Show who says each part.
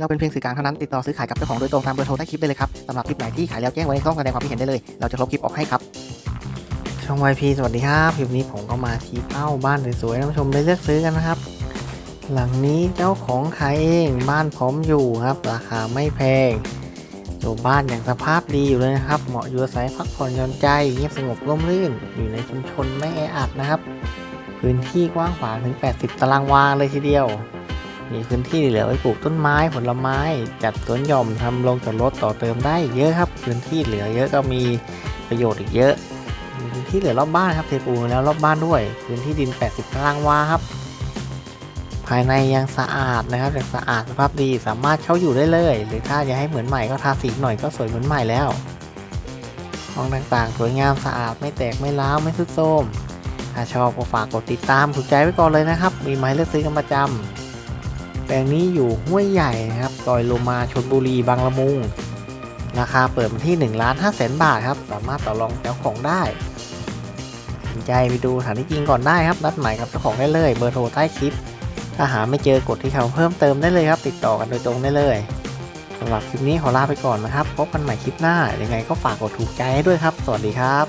Speaker 1: เราเป็นเพียงสื่อกลางเท่านั้นติดต่อซื้อขายกับเจ้าของโดยตรงตามเบอร์โทรใต้คลิปได้เลยครับสำหรับคลิปไหนที่ขายแล้วแจ้งไว้ในช่องแสดงความคิดเห็นได้เลย เราจะลบคลิปออกให้ครับช่อง YP สวัสดีครับคลิปนี้ผมก็มาชี้เป้าบ้านสวยๆท่านผู้ชมได้เลือกซื้อกันนะครับ หลังนี้เจ้าของขายเองบ้านพร้อมอยู่ครับ ราคาไม่แพงอยู่บ้านอย่างสภาพดีอยู่เลยนะครับ เหมาะอยู่อาศัยพักผ่อนหย่อนใจเงียบสงบร่มรื่น อยู่ในชุมชนไม่แออัดนะครับ พื้นที่กว้างขวางถึง 80 ตารางวาเลยทีเดียว มีพื้นที่เหลือไว้ปลูกต้นไม้ผลไม้ จัดสวนหย่อมทำโรงจอดรถต่อเติมได้อีกเยอะครับ พื้นที่เหลือเยอะก็มีประโยชน์อีกเยอะพื้นที่เหลือรอบบ้านครับเทปูแล้วรอบบ้านด้วย พื้นที่ดิน 80ตารางวาครับ ภายในยังสะอาดนะครับยังสะอาดสภาพดีสามารถเข้าอยู่ได้เลย หรือถ้าอยากให้เหมือนใหม่ก็ทาสีหน่อยก็สวยเหมือนใหม่แล้วห้องต่างๆ สวยงามสะอาดไม่แตกไม่ร้าวไม่ทรุดโทรมถ้าชอบก็ฝากกดติดตามถูกใจไว้ก่อนเลยนะครับ มีไม้เลือกซื้อกันประจำ ปลงนี้อยู่ห้วยใหญ่นะครับซอยโลมาชนบุรีบางละมุง ราคาเปิดที่1ล้าน5แสนบาทครับ สามารถต่อรองเจ้าของได้สนใจไปดูสถานที่จริงก่อนได้ครับ นัดหมายกับเจ้าของได้เลย เบอร์โทรใต้คลิป ถ้าหาไม่เจอกดที่เขาเพิ่มเติมได้เลยครับ ติดต่อกันโดยตรงได้เลยสำหรับคลิปนี้ขอลาไปก่อนนะครับ พบกันใหม่คลิปหน้า ยังไงก็ฝากกดถูกใจให้ด้วยครับ สวัสดีครับ